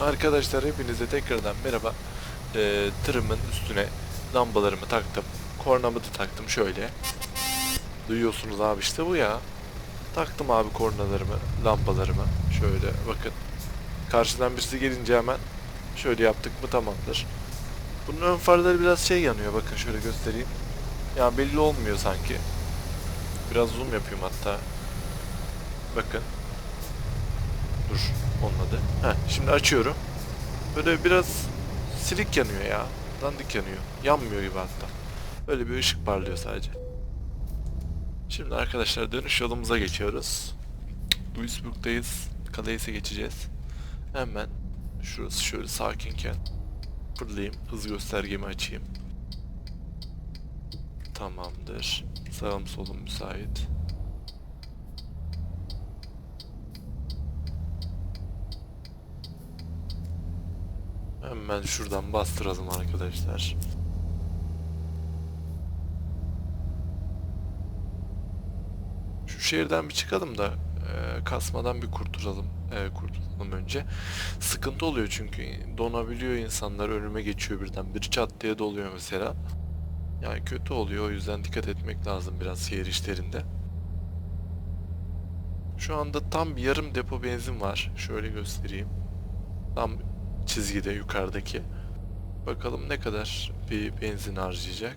Arkadaşlar hepinize tekrardan merhaba. Ee, tırımın üstüne lambalarımı taktım. Kornamı da taktım şöyle. Duyuyorsunuz abi işte bu ya. Taktım abi kornalarımı, lambalarımı. Şöyle bakın. Karşıdan birisi gelince hemen şöyle yaptık mı tamamdır. Bunun ön farları biraz şey yanıyor bakın şöyle göstereyim. Ya belli olmuyor sanki. Biraz zoom yapayım hatta. Bakın. Dur olmadı. Heh, şimdi açıyorum. Böyle biraz silik yanıyor ya. Dandik yanıyor. Yanmıyor gibi hatta. Böyle bir ışık parlıyor sadece. Şimdi arkadaşlar dönüş yolumuza geçiyoruz. Duisburg'dayız. Kaleys'e geçeceğiz. Hemen şurası şöyle sakinken fırlayayım. Hız göstergemi açayım. Tamamdır. Sağım solum müsait. Hemen şuradan bastıralım arkadaşlar. Şu şehirden bir çıkalım da e, kasmadan bir kurtulalım. E, kurtulalım önce. Sıkıntı oluyor çünkü donabiliyor insanlar önüme geçiyor birden. Bir çat diye doluyor mesela. Yani kötü oluyor o yüzden dikkat etmek lazım biraz şehir işlerinde. Şu anda tam bir yarım depo benzin var. Şöyle göstereyim. Tam çizgide yukarıdaki. Bakalım ne kadar bir benzin harcayacak.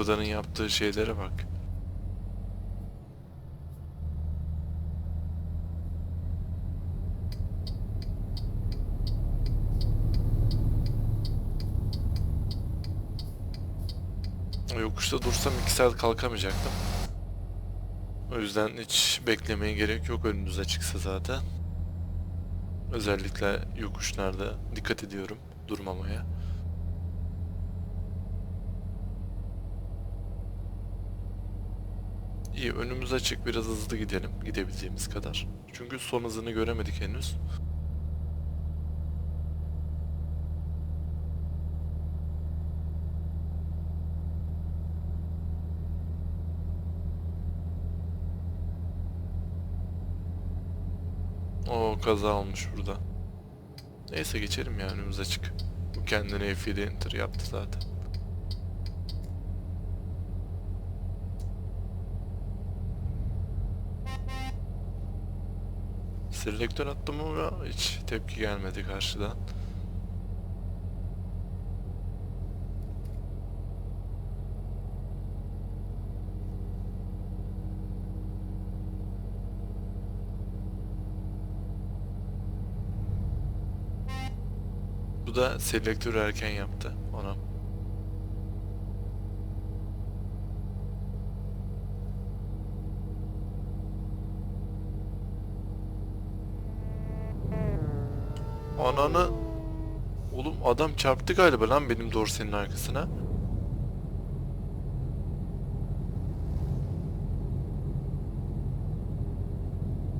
Skoda'nın yaptığı şeylere bak. Yokuşta dursam 2 saat kalkamayacaktım. O yüzden hiç beklemeye gerek yok önünüz açıksa zaten. Özellikle yokuşlarda dikkat ediyorum durmamaya. İyi önümüz açık biraz hızlı gidelim gidebildiğimiz kadar. Çünkü son hızını göremedik henüz. O kaza olmuş burada. Neyse geçelim ya önümüz açık. Bu kendine F7 enter yaptı zaten. Selektör attım ama hiç tepki gelmedi karşıdan. Bu da selektörü erken yaptı ona. Ananı... Oğlum adam çarptı galiba lan benim dorsenin arkasına.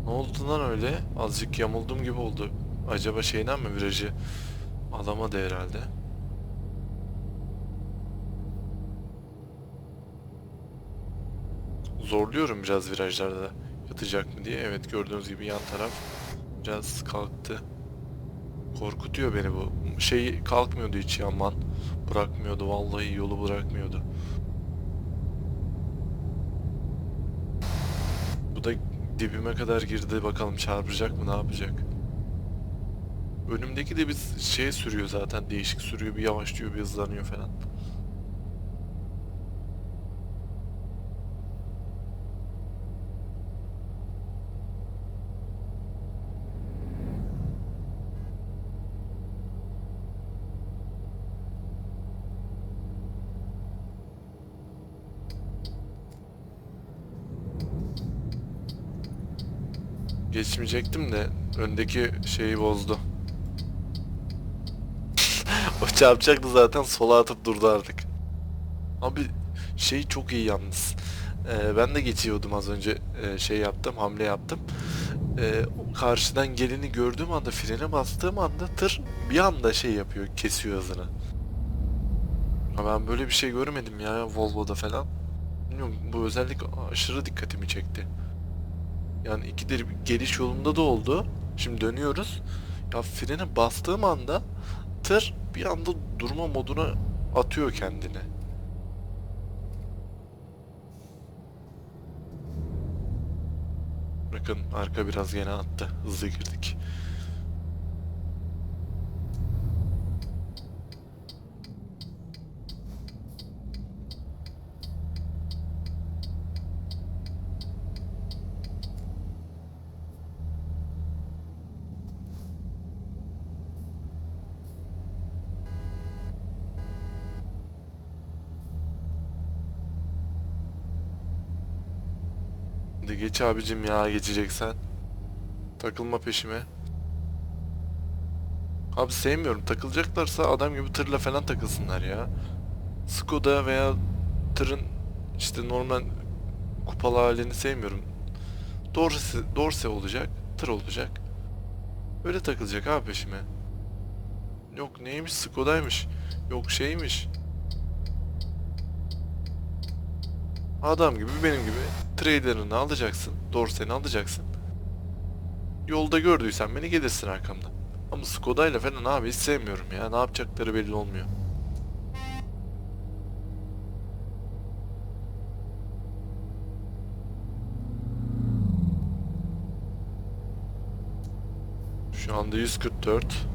Ne oldu lan öyle? Azıcık yamuldum gibi oldu. Acaba şeyden mi virajı alamadı herhalde. Zorluyorum biraz virajlarda yatacak mı diye. Evet gördüğünüz gibi yan taraf Biraz kalktı. Korkutuyor beni bu. Şey kalkmıyordu hiç yaman. Bırakmıyordu vallahi yolu bırakmıyordu. Bu da dibime kadar girdi bakalım çarpacak mı ne yapacak. Önümdeki de bir şey sürüyor zaten değişik sürüyor bir yavaşlıyor bir hızlanıyor falan. Geçmeyecektim de öndeki şeyi bozdu. o çarpacaktı zaten sola atıp durdu artık. Abi şey çok iyi yalnız. Ee, ben de geçiyordum az önce e, şey yaptım hamle yaptım. Ee, karşıdan geleni gördüğüm anda frene bastığım anda tır bir anda şey yapıyor kesiyor hızını. Ha ben böyle bir şey görmedim ya Volvo'da falan. Bilmiyorum bu özellik aşırı dikkatimi çekti. Yani ikidir bir geliş yolunda da oldu. Şimdi dönüyoruz. Ya frene bastığım anda tır bir anda durma moduna atıyor kendini. Bakın arka biraz gene attı. Hızlı girdik. Hadi geç abicim ya geçeceksen. Takılma peşime. Abi sevmiyorum. Takılacaklarsa adam gibi tırla falan takılsınlar ya. Skoda veya tırın işte normal kupalı halini sevmiyorum. Dorse, Dorse olacak, tır olacak. Öyle takılacak abi peşime. Yok neymiş Skoda'ymış. Yok şeymiş. Adam gibi benim gibi trader'ını alacaksın. Dorsen'i alacaksın. Yolda gördüysen beni gelirsin arkamdan. Ama Skoda'yla falan abi hiç sevmiyorum ya. Ne yapacakları belli olmuyor. Şu anda 144.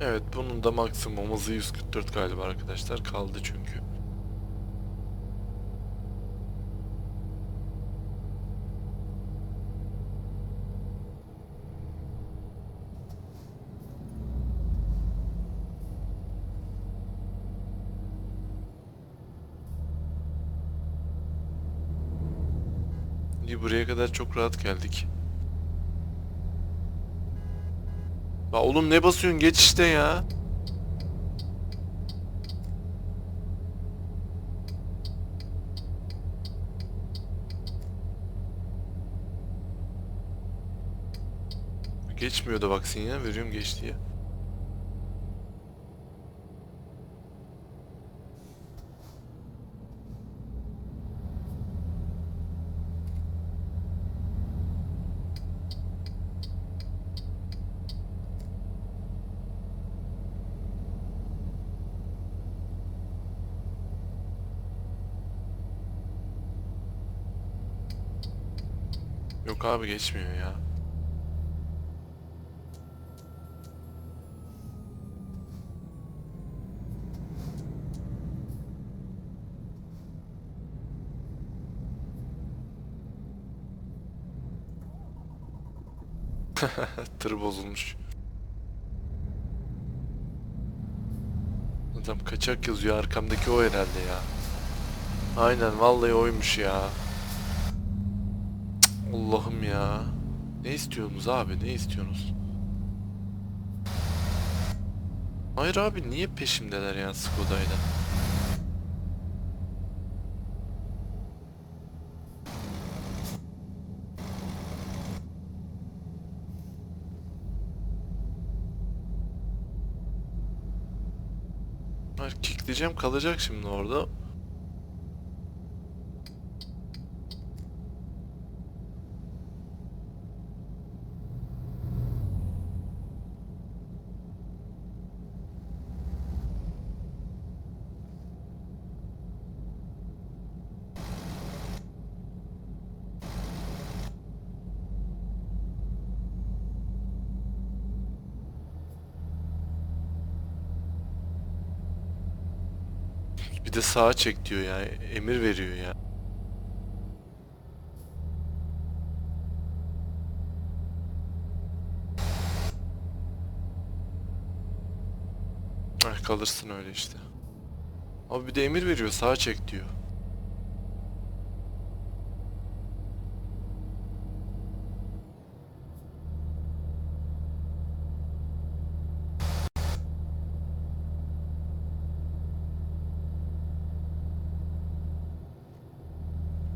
Evet bunun da maksimum hızı 144 galiba arkadaşlar kaldı çünkü. Buraya kadar çok rahat geldik. La oğlum ne basıyorsun geç işte ya. Geçmiyor da bak sinyal veriyorum geç diye. Yok abi geçmiyor ya. Tır bozulmuş. Adam kaçak yazıyor arkamdaki o herhalde ya. Aynen vallahi oymuş ya. Allah'ım ya. Ne istiyorsunuz abi ne istiyorsunuz? Hayır abi niye peşimdeler ya Skoda'yla? Hayır kickleyeceğim kalacak şimdi orada. Bir de sağa çek diyor ya. Emir veriyor ya. Ah kalırsın öyle işte. Abi bir de emir veriyor sağa çek diyor.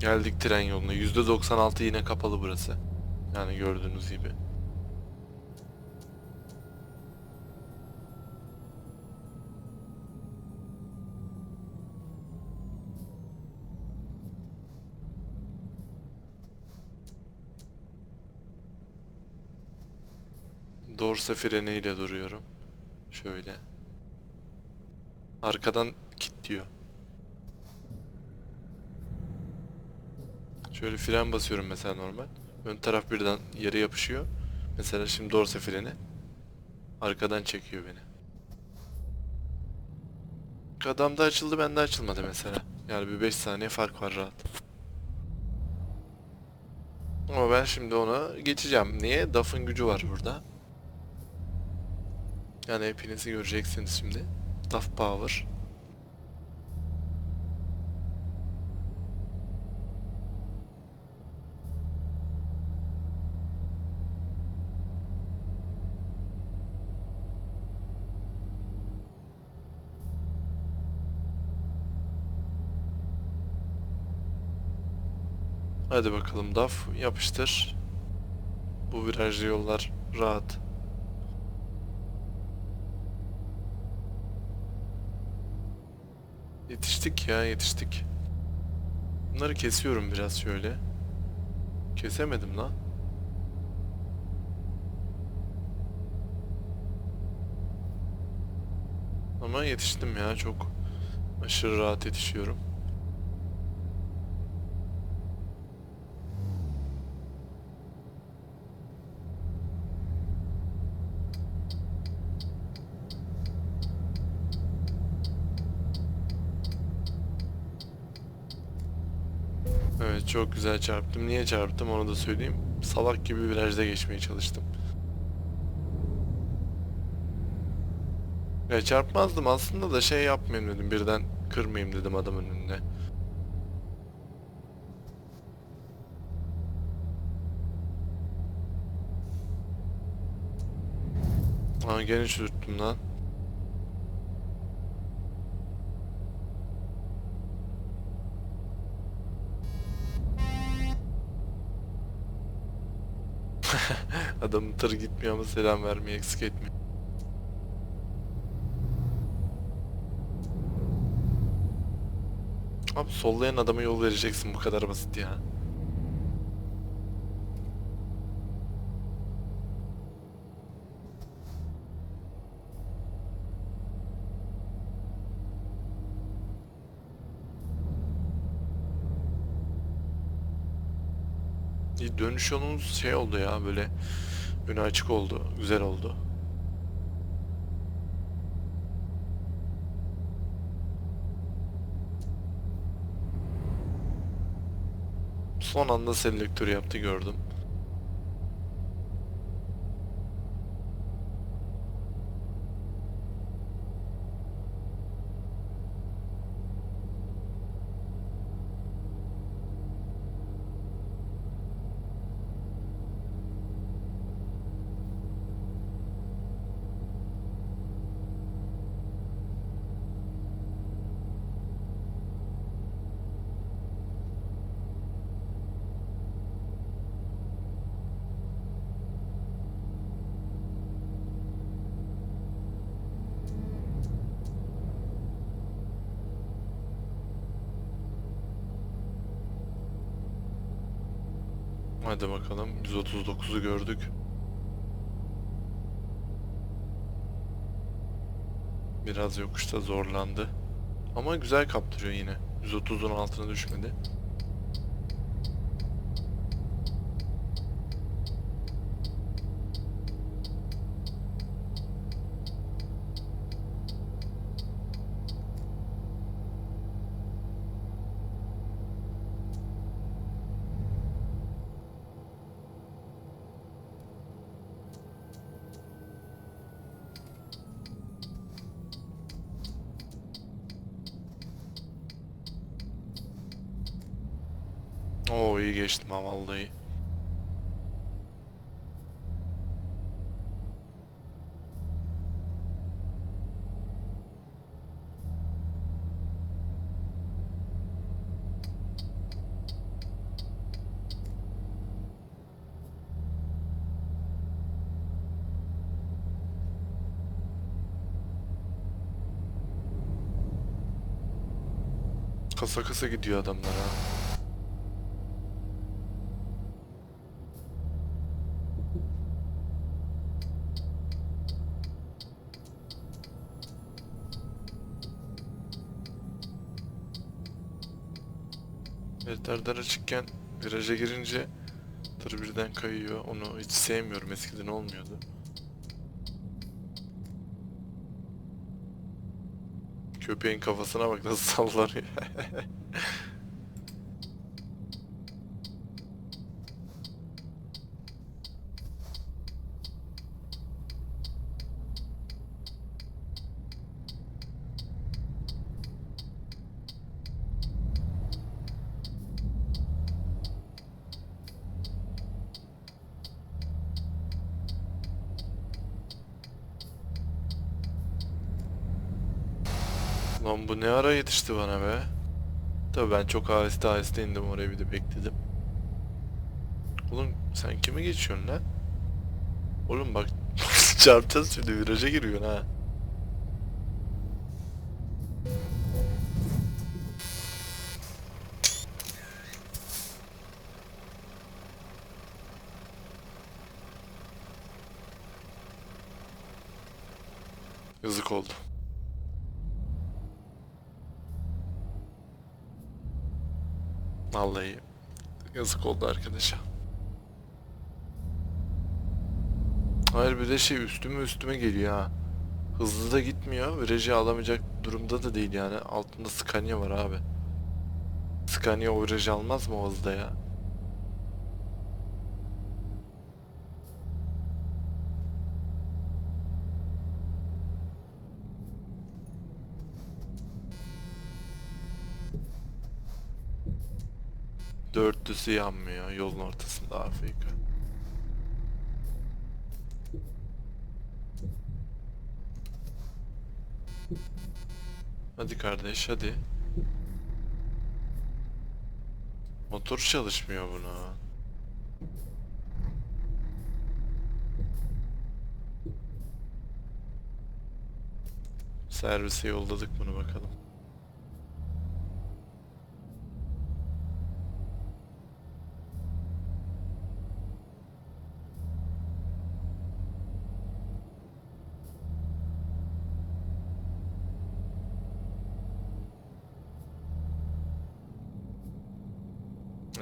Geldik tren yoluna. %96 yine kapalı burası. Yani gördüğünüz gibi. Dorse freniyle duruyorum. Şöyle. Arkadan kilitliyor. Şöyle fren basıyorum mesela normal. Ön taraf birden yere yapışıyor. Mesela şimdi dorse freni. Arkadan çekiyor beni. Adamda açıldı bende açılmadı mesela. Yani bir 5 saniye fark var rahat. Ama ben şimdi ona geçeceğim. Niye? DAF'ın gücü var burada. Yani hepinizi göreceksiniz şimdi. DAF Power. Hadi bakalım DAF yapıştır. Bu virajlı yollar rahat. Yetiştik ya yetiştik. Bunları kesiyorum biraz şöyle. Kesemedim lan. Ama yetiştim ya çok aşırı rahat yetişiyorum. Evet çok güzel çarptım. Niye çarptım onu da söyleyeyim. Salak gibi virajda geçmeye çalıştım. Ya çarpmazdım aslında da şey yapmayayım dedim. Birden kırmayayım dedim adamın önünde. Aa gene çürüttüm lan. Adamın tır gitmiyor ama selam vermeyi eksik etmiyor. Abi sollayan adama yol vereceksin bu kadar basit ya. Dönüş yolumuz şey oldu ya böyle önü açık oldu, güzel oldu. Son anda selektör yaptı gördüm. Hadi bakalım 139'u gördük. Biraz yokuşta zorlandı. Ama güzel kaptırıyor yine. 130'un altına düşmedi. Oo iyi geçtim ha vallahi. Kasa kasa gidiyor adamlar ha. Vetlerden açıkken viraja girince tır birden kayıyor. Onu hiç sevmiyorum. Eskiden olmuyordu. Köpeğin kafasına bak nasıl sallanıyor. Lan bu ne ara yetişti bana be? Tabii ben çok aheste aheste indim oraya bir de bekledim. Oğlum sen kime geçiyorsun lan? Oğlum bak çarpacağız şimdi viraja giriyorsun ha. Yazık oldu. Vallahi yazık oldu arkadaşa. Hayır bir de şey üstüme üstüme geliyor ha. Hızlı da gitmiyor. Virajı alamayacak durumda da değil yani. Altında Scania var abi. Scania o virajı almaz mı o hızda ya? Dörtlüsü yanmıyor yolun ortasında Afrika. Hadi kardeş hadi. Motor çalışmıyor buna. Servise yolladık bunu bakalım.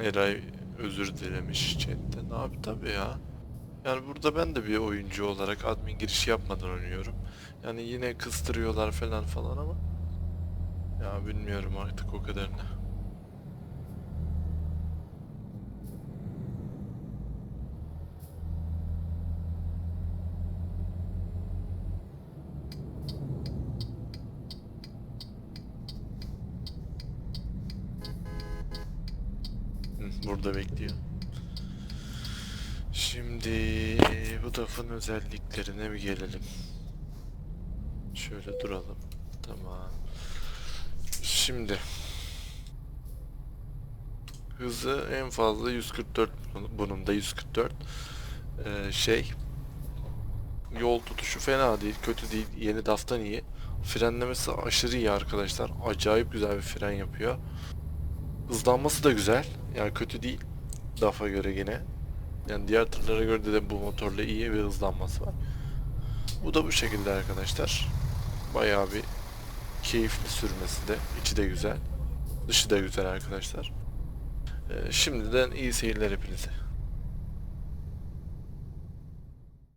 Eray özür dilemiş chatten. Abi tabii ya. Yani burada ben de bir oyuncu olarak admin girişi yapmadan oynuyorum. Yani yine kıstırıyorlar falan falan ama ya bilmiyorum artık o kadarını. Hı, Burada bekliyor. Şimdi DAF'ın özelliklerine bir gelelim. Şöyle duralım. Tamam. Şimdi. Hızı en fazla 144 bunun- bunun da 144 Ee, şey yol tutuşu fena değil kötü değil yeni DAF'tan iyi. Frenlemesi aşırı iyi arkadaşlar. Acayip güzel bir fren yapıyor. Hızlanması da güzel. Yani kötü değil DAF'a göre yine yani diğer tırlara göre de bu motorla iyi bir hızlanması var. Bu da bu şekilde arkadaşlar. Bayağı bir keyifli sürmesi de içi de güzel dışı da güzel arkadaşlar. Ee, şimdiden iyi seyirler hepinize